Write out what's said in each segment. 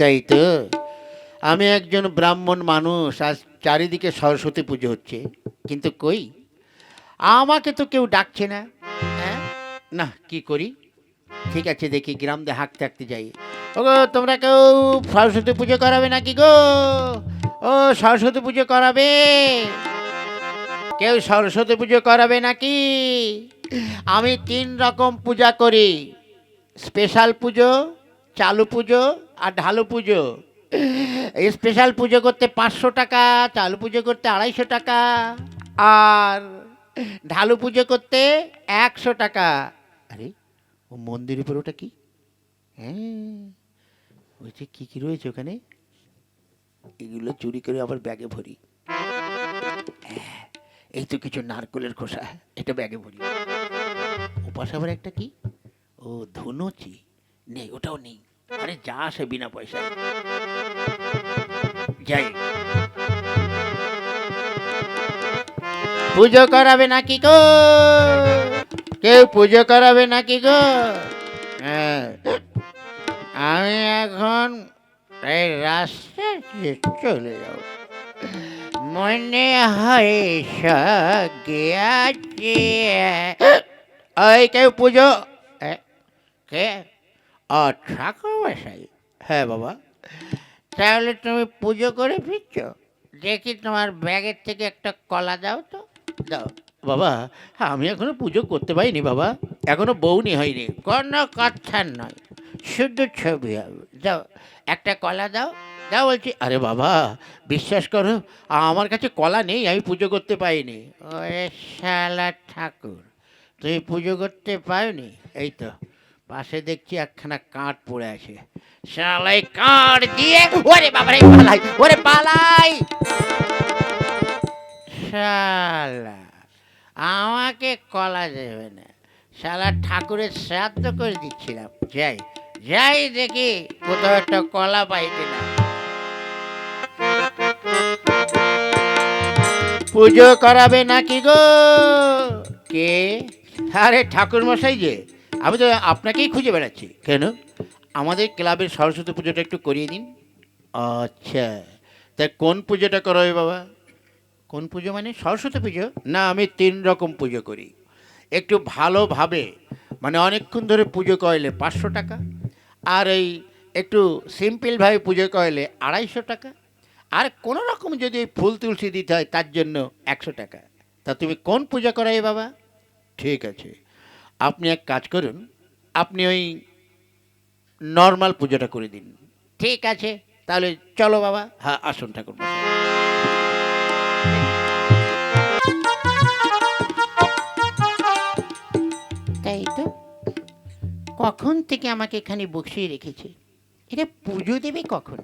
তাই তো আমি একজন ব্রাহ্মণ মানুষ, আজ চারিদিকে সরস্বতী পুজো হচ্ছে। কিন্তু কই? আমাকে তো কেউ ডাকছে না। হ্যাঁ? না, কি করি? ঠিক আছে, দেখি গ্রাম দিয়ে হাঁকতে হাঁকতে যাই। ও গো তোমরা কেউ সরস্বতী পুজো করাবে নাকি গো? ও, সরস্বতী পুজো করাবে? কেউ সরস্বতী পুজো করাবে নাকি? আমি তিন রকম পূজা করি। স্পেশাল পুজো চালু পুজো আর ঢালু পুজো। স্পেশাল পুজো করতে পাঁচশো টাকা চালু পুজো করতে আড়াইশো টাকা আর ঢালু পুজো করতে একশো টাকা। আরে ও মন্দিরের উপর ওটা কি? হ্যাঁ ওই যে কী কী রয়েছে ওখানে? এগুলো চুরি করে আবার ব্যাগে ভরি। হ্যাঁ, এই তো কিছু নারকলের খোসা এটা ব্যাগে ভরি। ওপাশ আবার একটা কি? ও ধুনুচি। নেই ওটাও নেই। আরে যা আসে বিনা পয়সা যাই। পুজো করাবে নাকি গো? কেউ পুজো করাবে নাকি গো? হ্যাঁ, আমি এখন এই রাস্তা চলে যাব। মনে হয় ওই কেউ পুজো? কে? ও ঠাকুর মশাই হ্যাঁ বাবা। তাহলে তুমি পুজো করে ফিরছ? দেখি তোমার ব্যাগের থেকে একটা কলা দাও তো। দাও। বাবা আমি এখনও পুজো করতে পারিনি বাবা। এখনও বউনি হয়নি। কোনো কথা নয়। শুধু ছবি হবে। দাও একটা কলা দাও। দাও বলছি আরে বাবা বিশ্বাস করো আমার কাছে কলা নেই আমি পুজো করতে পারিনি। ওরে শালা ঠাকুর তুমি পুজো করতে পারোনি? এই তো। পাশে দেখছি একখানা কাঠ পড়ে আছে। শালাই কাঠ দিয়ে ওরে বাবারে, পালাই, ওরে পালাই। শালা, আমাকে কলা দেবে না। শালা ঠাকুরের শ্রাদ্ধ করে দিচ্ছিলাম। যাই যাই দেখি কোথাও একটা কলা পাই কিনা। পুজো করাবে নাকি গো? কে? আরে ঠাকুর মশাই যে। আমি তো আপনাকেই খুঁজে বেড়াচ্ছি। কেন? আমাদের ক্লাবের সরস্বতী পুজোটা একটু করিয়ে দিন। আচ্ছা। তা কোন পুজোটা করাবে বাবা? কোন পুজো মানে? সরস্বতী পুজো? না, আমি তিন রকম পুজো করি। একটু ভালোভাবে মানে অনেকক্ষণ ধরে পুজো করলে পাঁচশো টাকা, আর এই একটু সিম্পলভাবে পুজো করলে আড়াইশো টাকা, আর কোনো রকম যদি ফুল তুলসী দিতে হয় তার জন্য একশো টাকা। তা তুমি কোন পূজা করাই বাবা? ঠিক আছে। আপনি এক কাজ করুন আপনি ওই নর্মাল পুজোটা করে দিন। ঠিক আছে। তাহলে চলো বাবা হ্যাঁ আসুন ঠাকুর তাই তো? কখন থেকে আমাকে এখানে বসিয়ে রেখেছে? এটা পুজো দেবে কখন?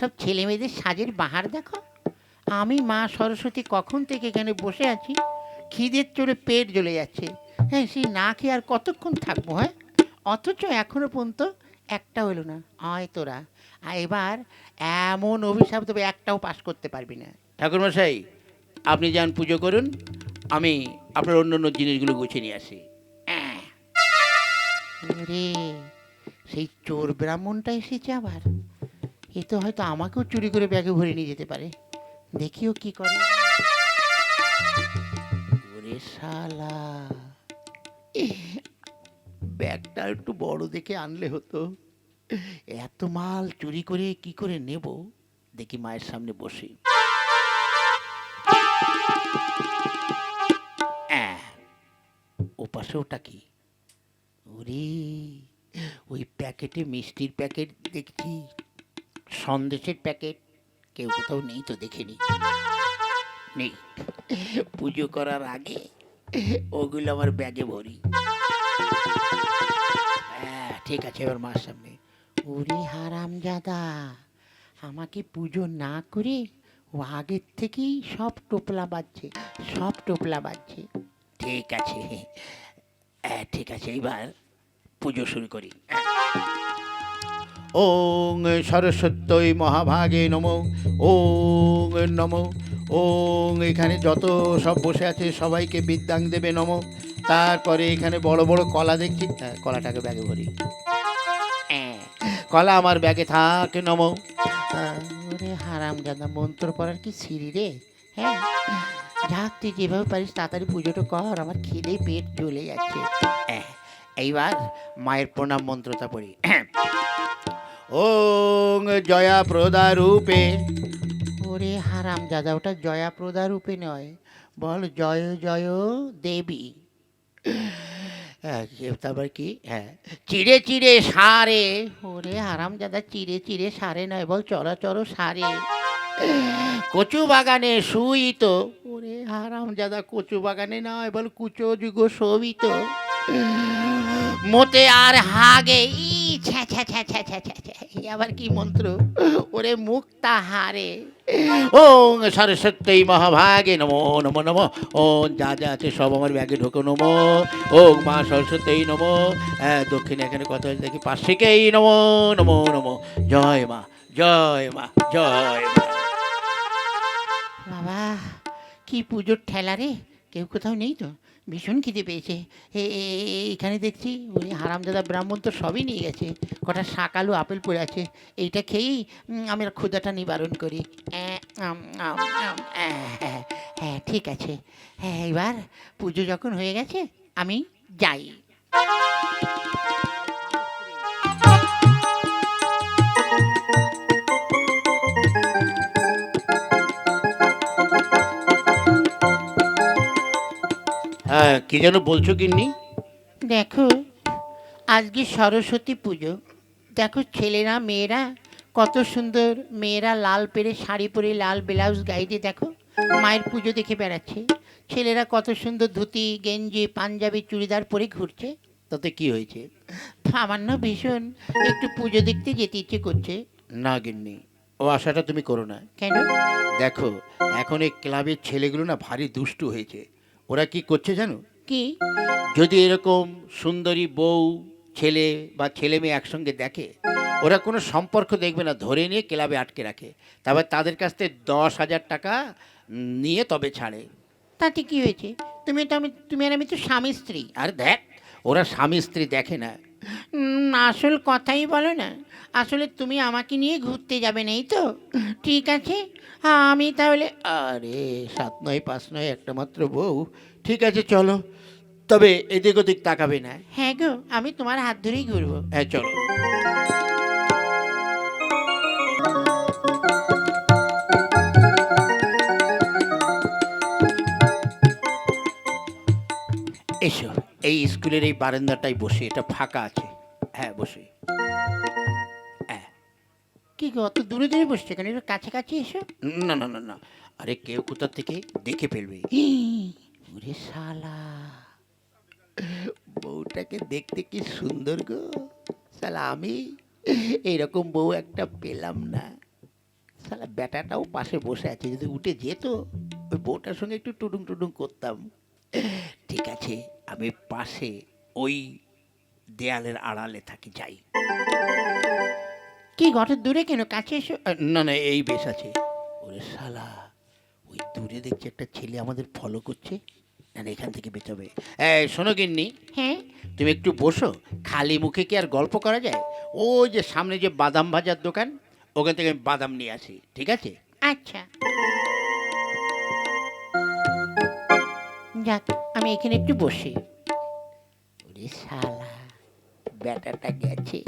সব ছেলে মেয়েদের সাজের বাহার দেখো। আমি মা সরস্বতী কখন থেকে এখানে বসে আছি? খিদের চড়ে পেট জ্বলে যাচ্ছে। হ্যাঁ সেই না খেয়ে আর কতক্ষণ থাকব হ্যাঁ? অথচ এখনও পর্যন্ত একটা হলো না। আয় তোরা। আর এবার এমন অভিশাপ দেবে একটাও পাস করতে পারবি না। ঠাকুরমশাই আপনি যান পুজো করুন আমি আপনার অন্য অন্য জিনিসগুলো গুছিয়ে নিয়ে আসি। আহ। রে সেই চোর ব্রাহ্মণটা এসেছে আবার। এ তো হয়তো আমাকেও চুরি করে ব্যাগে ভরে নিয়ে যেতে পারে। দেখিও কি করে। ওরে শালা। ব্যাগটা একটু বড় দেখে আনলে হতো। এত মাল চুরি করে কি করে নেব? দেখি মায়ের সামনে বসি। আহ, ওপাশে ওটা কি? ওরে ওই প্যাকেটে মিষ্টির প্যাকেট দেখছি। সন্দেশের প্যাকেট। কেউ কোথাও নেই তো দেখিনি নেই। পুজো করার আগে ওগুলো আমার ব্যাগে ভরি। হ্যাঁ ঠিক আছে এবার মার সামনে। ওরে হারাম জাদা, আমাকে পুজো না করে ও আগের থেকেই সব টোপলা বাজছে, সব টোপলা বাজছে। ঠিক আছে হ্যাঁ ঠিক আছে, এবার পুজো শুরু করি। ওং সরস্বত্যই মহাভাগে নম, ওং নম। ওং এখানে যত সব বসে আছে সবাইকে বিদ্যাং দেবে নম। তারপরে এখানে বড় বড় কলা দেখছি। হ্যাঁ, কলাটাকে ব্যাগে ভরি। হ্যাঁ, কলা আমার ব্যাগে থাক নমো। হারাম গাদা মন্ত্র পড়ার কি সিঁড়ি রে? হ্যাঁ যাক তুই যেভাবে পারিস তাড়াতাড়ি পুজোটা কর আমার খিদে পেট চলে যাচ্ছে। আহ, এইবার মায়ের প্রণাম মন্ত্রটা পড়ি। ওং জয়া প্রদা রূপে ওরে হারাম দাদা ওটা জয়া প্রদা রূপে নয়। বল জয় জয় দেবী। হ্যাঁ, তারপর কি? হ্যাঁ চিড়ে চিড়ে সারে। ওরে হারাম দাদা চিড়ে চিড়ে সারে নয় বল চরাচর সারে। কচু বাগানে শুইত। ওরে হারাম দাদা কচু বাগানে নয় বল কুচো যুগ শোভিত মোতে আর হাগে। ই ছ্যা ছ্যা ছ্যা ছ্যা ছ্যা ছ্যা ছ্যা এই আবার কি মন্ত্র? ওরে মুক্তা হারে। ওং সরস্বতী মহাভাগে নমো নমো নমো। ওং যা যা আছে সব আমার ব্যাগে ঢোকো নমো। ওং মা সরস্বতী নমো। দক্ষিণে এখানে কত আছে দেখি? পার্শ্বিকেই নমো নমো নমো। জয় মা জয় মা জয় মা। বাবা কি পুজোর ঠেলা রে? কেউ কোথাও নেই তো? ভীষণ খিদে পেয়েছে। এইখানে দেখছি ওই হারামদাদা ব্রাহ্মণ তো সবই নিয়ে গেছে। কটা শাকালু আপেল পড়ে আছে। এইটা খেয়েই আমি ক্ষুদাটা নিবারণ করি। হ্যাঁ, হ্যাঁ ঠিক আছে। হ্যাঁ এবার পুজো যখন হয়ে গেছে আমি যাই। হ্যাঁ কি যেন বলছো কিন্নি দেখো আজকে সরস্বতী পুজো। দেখো ছেলেরা মেয়েরা কত সুন্দর মেয়েরা লাল পেরে শাড়ি পরে লাল ব্লাউজ গাইতে দেখো। মায়ের পুজো দেখে বেড়াচ্ছে। ছেলেরা কত সুন্দর ধুতি গেঞ্জি পাঞ্জাবি চুড়িদার পরে ঘুরছে। তাতে কি হয়েছে? আমার না ভীষণ একটু পুজো দেখতে যেতে ইচ্ছে করছে। না গিন্নি ও আশাটা তুমি করো না। কেন? দেখো এখন এই ক্লাবের ছেলেগুলো না ভারী দুষ্টু হয়েছে। ওরা কি করছে জানো? কি? যদি এরকম সুন্দরী বউ ছেলে বা ছেলে মেয়ে একসঙ্গে দেখে ওরা কোনো সম্পর্ক দেখবে না ধরে নিয়ে ক্লাবে আটকে রাখে। তারপর তাদের কাছ থেকে দশ হাজার টাকা নিয়ে তবে ছাড়ে। তাতে কি হয়েছে? তুমি তো আমি তুমি আর আমি তো স্বামী স্ত্রী। আর দেখ ওরা স্বামী স্ত্রী দেখে না। আসল কথাই বলো না। আসলে তুমি আমাকে নিয়ে ঘুরতে যাবে নেই তো? ঠিক আছে? হ্যাঁ আমি তাহলে আরে সাত নয় পাঁচ নয় একটা মাত্র বউ। ঠিক আছে চলো। তবে এদিক ওদিক তাকাবে না। হ্যাঁ গো আমি তোমার হাত ধরেই ঘুরবো। হ্যাঁ চলো। এসো এই স্কুলের এই বারান্দাটাই বসে এটা ফাঁকা আছে। হ্যাঁ বসে কি গো অত দূরে দূরে বসছে কেন? একটু কাছাকাছি এসো। না না না না। আরে কেউ কোথা থেকে দেখে ফেলবে? ওরে শালা। বউটাকে দেখতে কি সুন্দর গো। শালা আমি এইরকম বউ একটা পেলাম না। শালা বেটাটাও পাশে বসে আছে যদি উঠে যেত ওই বউটার সঙ্গে একটু টুডুং টুডুং করতাম। ঠিক আছে আমি পাশে ওই দেয়ালের আড়ালে থাকি যাই। কি ঘরের দূরে কেন? কাছে এসো। না না এই বেশ আছে। ওরে শালা ওই দূরে দেখছি একটা ছেলে আমাদের ফলো করছে। না না, এখান থেকে বেরোবে এই শোনো গিন্নি হ্যাঁ? তুমি একটু বসো। খালি মুখে কি আর গল্প করা যায়? ওই যে সামনে যে বাদাম ভাজার দোকান ওখান থেকে আমি বাদাম নিয়ে আসি ঠিক আছে? আচ্ছা। যাক আমি এখানে একটু বসি। ওরে শালা ব্যাটাটা গেছে।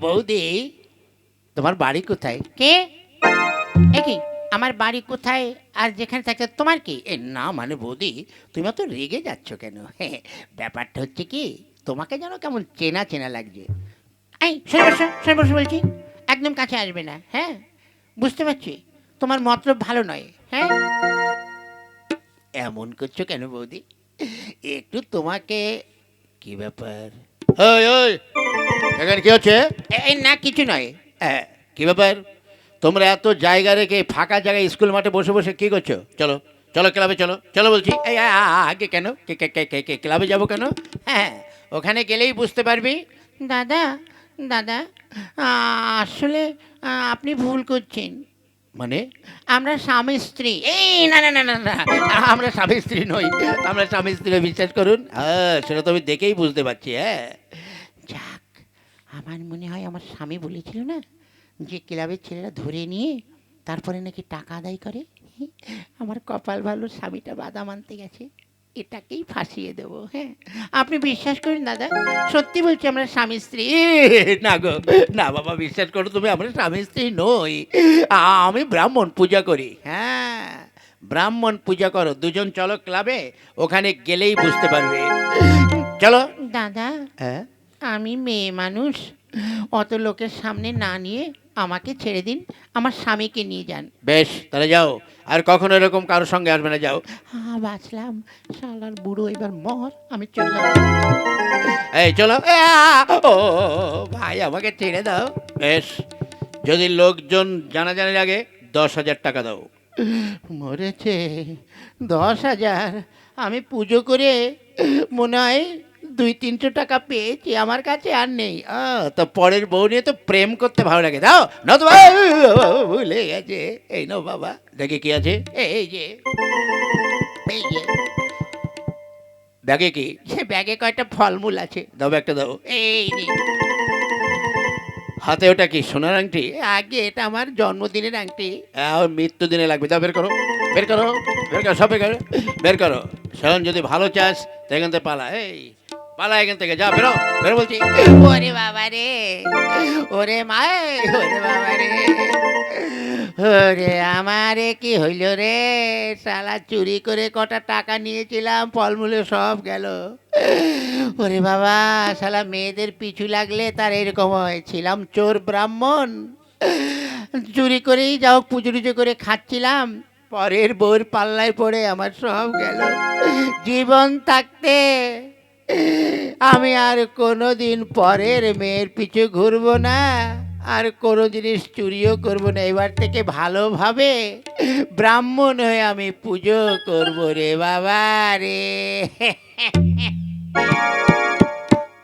বৌদি তোমার বাড়ি কোথায়? কে? কি? আমার বাড়ি কোথায়? আর যেখানে থাকে তোমার কি? এ না মানে বৌদি তুমি তো রেগে যাচ্ছ কেন? হ্যাঁ ব্যাপারটা হচ্ছে কি তোমাকে যেন কেমন চেনা চেনা লাগছে। এই সরে বসো সরে বসো বলছি একদম কাছে আসবে না হ্যাঁ? বুঝতে পারছি তোমার মতলব ভালো নয় হ্যাঁ? এমন করছ কেন বৌদি? একটু তোমাকে কি ব্যাপার? ওই ওই এখানে কি হচ্ছে? এই না কিছু নয়। কি ব্যাপার? তোমরা এত জায়গা রেখে ফাঁকা জায়গায় স্কুল মাঠে বসে বসে কি করছ? চলো চলো ক্লাবে চলো চলো বলছি। এই আগে কেন? কে- কে- কে- কে- কে- ক্লাবে যাব কেন? হ্যাঁ ওখানে গেলেই বুঝতে পারবি। দাদা দাদা আসলে আপনি ভুল করছেন। মানে? আমরা স্বামী স্ত্রী। এই না না না না না। আমরা স্বামী স্ত্রী নই। আমরা স্বামী স্ত্রী বিশ্বাস করুন। হ্যাঁ সেটা তো আমি দেখেই বুঝতে পারছি হ্যাঁ। যাক আমার মনে হয় আমার স্বামী বলেছিল না যে ক্লাবের ছেলেরা ধরে নিয়ে তারপরে নাকি টাকা আদায় করে? আমার কপাল ভালো স্বামীটা বাদাম আনতে গেছে। এটাকেই ফাঁসিয়ে দেবো হ্যাঁ। আপনি বিশ্বাস করুন দাদা সত্যি বলছি আমরা স্বামী স্ত্রী। না গো না বাবা বিশ্বাস করো তুমি আমরা স্বামী স্ত্রী নই। আমি ব্রাহ্মণ পূজা করি হ্যাঁ। ব্রাহ্মণ পূজা করো দুজন চলো ক্লাবে ওখানে গেলেই বুঝতে পারবে। চলো। দাদা হ্যাঁ? আমি মেয়ে মানুষ অত লোকের সামনে না নিয়ে আমাকে ছেড়ে দিন আমার স্বামীকে নিয়ে যান। বেশ তাহলে যাও। আর কখনো এরকম কারোর সঙ্গে আসবে না যাও। হ্যাঁ বাঁচলাম। শালার বুড়ো এবার মর আমি চললাম এই চলো। ও ভাই আমাকে ছেড়ে দাও। বেশ যদি লোকজন জানা জানাজানি লাগে দশ হাজার টাকা দাও। মরেছে দশ হাজার। আমি পুজো করে মনে হয় দুই তিনশো টাকা পেয়েছি আমার কাছে আর নেই। তো পরের বউ নিয়ে তো প্রেম করতে ভালো লাগে। দাও না তো ভুলে গেছে। এই নাও বাবা দেখে কি আছে। এই যে এই যে। ব্যাগে কি? সে ব্যাগে কয়টা ফলমূল আছে। দাও একটা দাও। এই হাতে ওটা কি সোনার আংটি? আগে এটা আমার জন্মদিনের আংটি। আর মৃত্যুদিনে লাগবে। দাও বের করো। বের করো। বের করো সব বের করো। বের করো। যদি ভালো চাস তো এখান থেকে পালা। এই। পালা এখান থেকে যা বেরো বেরো বলছি ওরে বাবা রে ওরে মা ওরে বাবা রে ওরে আমারে কি হইল রে শালা চুরি করে কটা টাকা নিয়েছিলাম ফলমূলে সব গেল ওরে বাবা শালা মেয়েদের পিছু লাগলে তার এরকম হয় ছিলাম চোর ব্রাহ্মণ চুরি করেই যাও পুজো করে খাচ্ছিলাম পরের বউর পাল্লায় পড়ে আমার সব গেল জীবন থাকতে আমি আর কোনো দিন পরের মেয়ের পিছু ঘুরব না। আর কোনো জিনিস চুরিও করব না। এবার থেকে ভালোভাবে ব্রাহ্মণ হয়ে আমি পুজো করব রে বাবা রে।